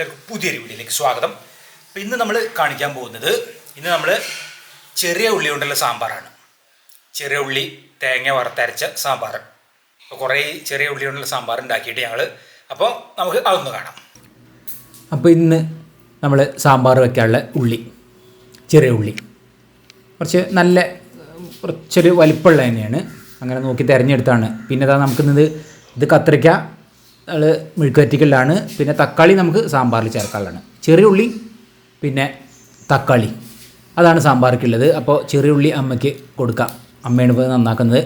എല്ലാവർക്കും പുതിയൊരു വീഡിയോയിലേക്ക് സ്വാഗതം. അപ്പോൾ ഇന്ന് നമ്മൾ കാണിക്കാൻ പോകുന്നത് ഇന്ന് നമ്മൾ ചെറിയ ഉള്ളി കൊണ്ടുള്ള സാമ്പാറാണ്. ചെറിയ ഉള്ളി തേങ്ങ വറുത്തരച്ച സാമ്പാർ. അപ്പോൾ കുറേ ചെറിയ ഉള്ളി കൊണ്ടുള്ള സാമ്പാർ ഉണ്ടാക്കിയിട്ട് ഞങ്ങൾ അപ്പോൾ നമുക്ക് അതൊന്ന് കാണാം. അപ്പോൾ ഇന്ന് നമ്മൾ സാമ്പാർ വയ്ക്കാനുള്ള ഉള്ളി ചെറിയ ഉള്ളി. കുറച്ച് നല്ല കുറച്ചൊരു വലിപ്പമുള്ള തന്നെയാണ്. അങ്ങനെ നോക്കി തിരഞ്ഞെടുത്താണ്. പിന്നെ ഇതാ നമുക്കിന്നത് ഇത് കത്തിരിക്ക മെഴുക്കുവറ്റിക്കലാണ് പിന്നെ തക്കാളി നമുക്ക് സാമ്പാറിൽ ചേർക്കാനുള്ളതാണ്. ചെറിയ ഉള്ളി പിന്നെ തക്കാളി. അതാണ് സാമ്പാർക്കുള്ളത് അപ്പോൾ ചെറിയ ഉള്ളി അമ്മയ്ക്ക് കൊടുക്കാം. അമ്മയാണ് ഇപ്പോൾ നന്നാക്കുന്നത്.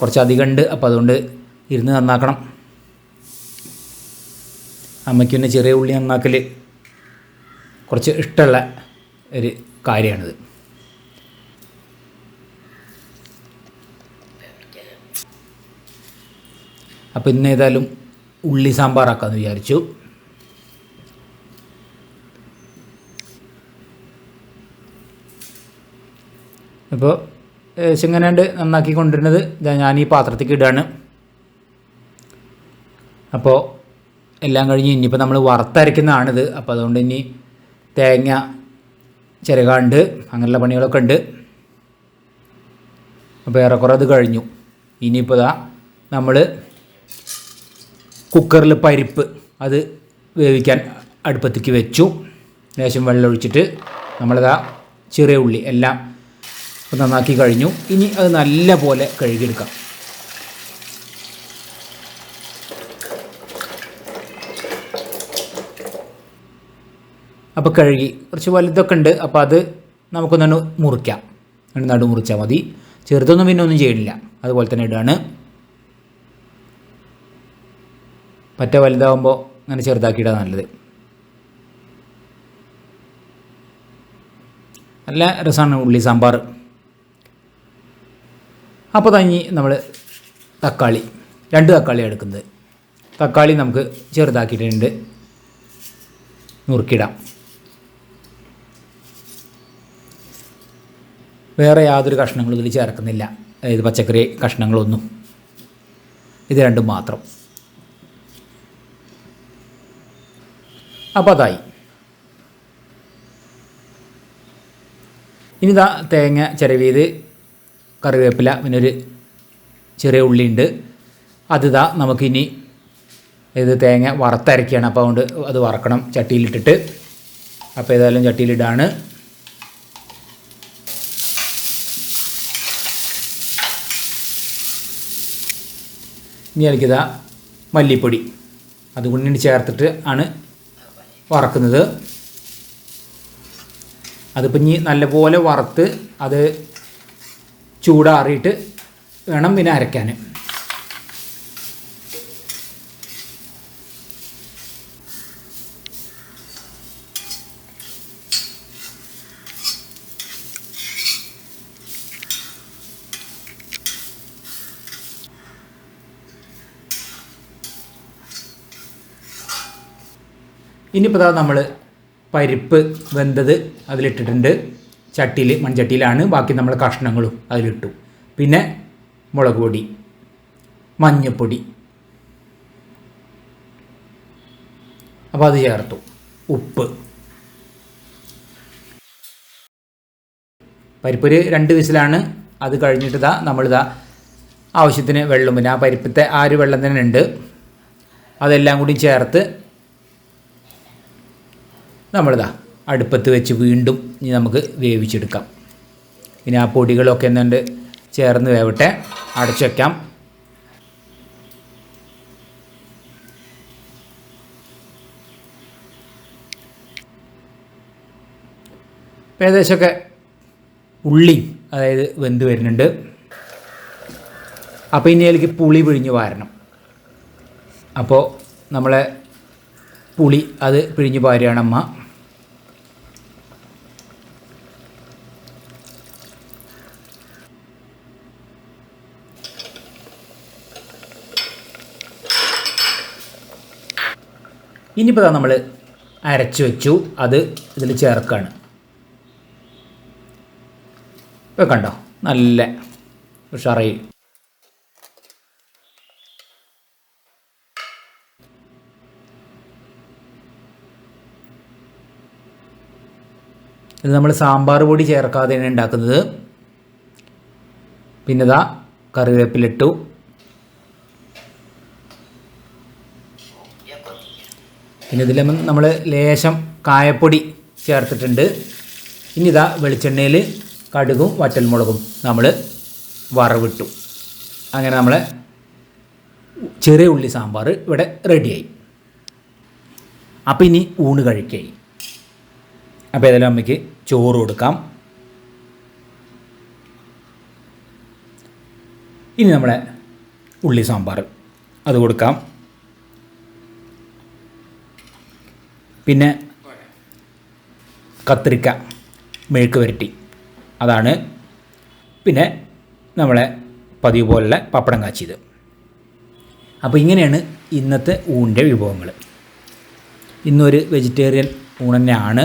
കുറച്ച് അധികം ഉണ്ട്. അപ്പോൾ അതുകൊണ്ട് ഇരുന്ന് നന്നാക്കണം. അമ്മയ്ക്ക് പിന്നെ ചെറിയ ഉള്ളി നന്നാക്കൽ കുറച്ച് ഇഷ്ടമുള്ള ഒരു കാര്യമാണിത്. അപ്പോൾ ഇന്ന് ഏതായാലും ഉള്ളി സാമ്പാറാക്കാമെന്ന് വിചാരിച്ചു. അപ്പോൾ ചെങ്ങനാണ്ട് നന്നാക്കി കൊണ്ടിരുന്നത് ഞാൻ ഈ പാത്രത്തേക്ക് ഇടുകയാണ് അപ്പോൾ എല്ലാം കഴിഞ്ഞ് ഇനിയിപ്പോൾ നമ്മൾ വറുത്തരയ്ക്കുന്നതാണിത്. അപ്പോൾ അതുകൊണ്ട് ഇനി തേങ്ങ ചിരകാണ്ട് അങ്ങനെയുള്ള പണികളൊക്കെ ഉണ്ട്. അപ്പോൾ ഏറെക്കുറെ അത് കഴിഞ്ഞു. ഇനിയിപ്പോൾ ഇതാ നമ്മൾ കുക്കറിൽ പരിപ്പ് അത് വേവിക്കാൻ അടുപ്പത്തേക്ക് വെച്ചു. ലേശം വെള്ളം ഒഴിച്ചിട്ട് നമ്മളിതാ ചെറിയ ഉള്ളി എല്ലാം നന്നാക്കി കഴിഞ്ഞു. ഇനി അത് നല്ല പോലെ കഴുകിയെടുക്കാം. അപ്പോൾ കഴുകി. കുറച്ച് വലുതൊക്കെ ഉണ്ട്. അപ്പോൾ അത് നമുക്കൊന്നു മുറിക്കാം. നടു മുറിച്ചാൽ മതി. ചെറുതൊന്നും പിന്നെ ഒന്നും ചെയ്യണില്ല. അതുപോലെ തന്നെ ഇടുകയാണ് പറ്റ വലുതാവുമ്പോൾ അങ്ങനെ ചെറുതാക്കിയിടാൻ നല്ലത്. നല്ല രസമാണ് ഉള്ളി സാമ്പാർ. അപ്പോൾ തങ്ങി നമ്മൾ തക്കാളി രണ്ട് തക്കാളി എടുക്കുന്നത്. തക്കാളി നമുക്ക് ചെറുതാക്കിയിട്ടുണ്ട്. നുറുക്കിടാം. വേറെ യാതൊരു കഷ്ണങ്ങളും ഇതിൽ ചേർക്കുന്നില്ല. അതായത് പച്ചക്കറി കഷ്ണങ്ങളൊന്നും. ഇത് രണ്ടും മാത്രം. അപ്പോൾ അതായി ഇനി ഇതാ തേങ്ങ ചിരവിയത് കറിവേപ്പില പിന്നെ ഒരു ചെറിയ ഉള്ളിയുണ്ട്. അതിതാ നമുക്കിനി ഇത് തേങ്ങ വറുത്തരക്കുകയാണ് അപ്പോൾ അതുകൊണ്ട് അത് വറക്കണം ചട്ടിയിലിട്ടിട്ട്. അപ്പോൾ ഏതായാലും ചട്ടിയിലിടാണ്. ഇനി എനിക്കിതാ മല്ലിപ്പൊടി. അതുകൊണ്ട് ചേർത്തിട്ട് ആണ് വറക്കുന്നത്. അതിപ്പോൾ ഇനി നല്ലപോലെ വറുത്ത് അത് ചൂടാറിയിട്ട് വേണം പിന്നെ അരയ്ക്കാൻ. ഇനിയിപ്പോൾ നമ്മൾ പരിപ്പ് വെന്തത് അതിലിട്ടിട്ടുണ്ട്. ചട്ടിയിൽ മൺചട്ടിയിലാണ്. ബാക്കി നമ്മൾ കഷ്ണങ്ങളും അതിലിട്ടു. പിന്നെ മുളക് പൊടി മഞ്ഞൾപ്പൊടി അപ്പോൾ അത് ചേർത്തു. ഉപ്പ്. പരിപ്പൊരു രണ്ട് വിസിലാണ്. അത് കഴിഞ്ഞിട്ട് ഇതാ നമ്മളിതാ ആവശ്യത്തിന് വെള്ളം പിന്നെ ആ പരിപ്പത്തെ ആ ഒരു വെള്ളം തന്നെ ഉണ്ട് അതെല്ലാം കൂടി ചേർത്ത് നമ്മളിതാ അടുപ്പത്ത് വെച്ച് വീണ്ടും ഇനി നമുക്ക് വേവിച്ചെടുക്കാം. ഇനി ആ പൊടികളൊക്കെ എന്നുണ്ട് ചേർന്ന് വേവട്ടെ അടച്ചു വയ്ക്കാം ഏകദേശമൊക്കെ ഉള്ളി അതായത് വെന്ത് വരുന്നുണ്ട്. അപ്പോൾ ഇനി അതിലേക്ക് പുളി പിഴിഞ്ഞ് വാരണം. അപ്പോൾ നമ്മളെ പുളി അത് പിഴിഞ്ഞ് പാരുകയാണ് അമ്മ. ഇനിയിപ്പോൾ നമ്മൾ അരച്ച് വെച്ചു. അത് ഇതിൽ ചേർക്കുകയാണ് ഇപ്പോൾ കണ്ടോ? നല്ല ഉഷാറായി. ഇത് നമ്മൾ സാമ്പാർ പൊടി ചേർക്കാതെയാണ് ഉണ്ടാക്കുന്നത്. പിന്നെ ഇതാ കറിവേപ്പിലിട്ടു. പിന്നെ ഇതിൽ നമ്മൾ ലേശം കായപ്പൊടി ചേർത്തിട്ടുണ്ട്. ഇനി ഇതാ വെളിച്ചെണ്ണയിൽ കടുകും വറ്റൽമുളകും നമ്മൾ വറവിട്ടു. അങ്ങനെ നമ്മളെ ചെറിയ ഉള്ളി സാമ്പാർ ഇവിടെ റെഡിയായി. അപ്പോൾ ഇനി ഊണ് കഴിക്കായി അപ്പോൾ ഏതായാലും അമ്മയ്ക്ക് ചോറ് കൊടുക്കാം. ഇനി നമ്മളെ ഉള്ളി സാമ്പാർ അത് കൊടുക്കാം. പിന്നെ കത്തിരിക്ക മെഴുക്ക് വരട്ടി. അതാണ് പിന്നെ നമ്മളെ പതിവ് പോലുള്ള പപ്പടം കാച്ചിയത്. അപ്പോൾ ഇങ്ങനെയാണ് ഇന്നത്തെ ഊണിന്റെ വിഭവങ്ങൾ ഇന്നൊരു വെജിറ്റേറിയൻ ഊണ് തന്നെയാണ്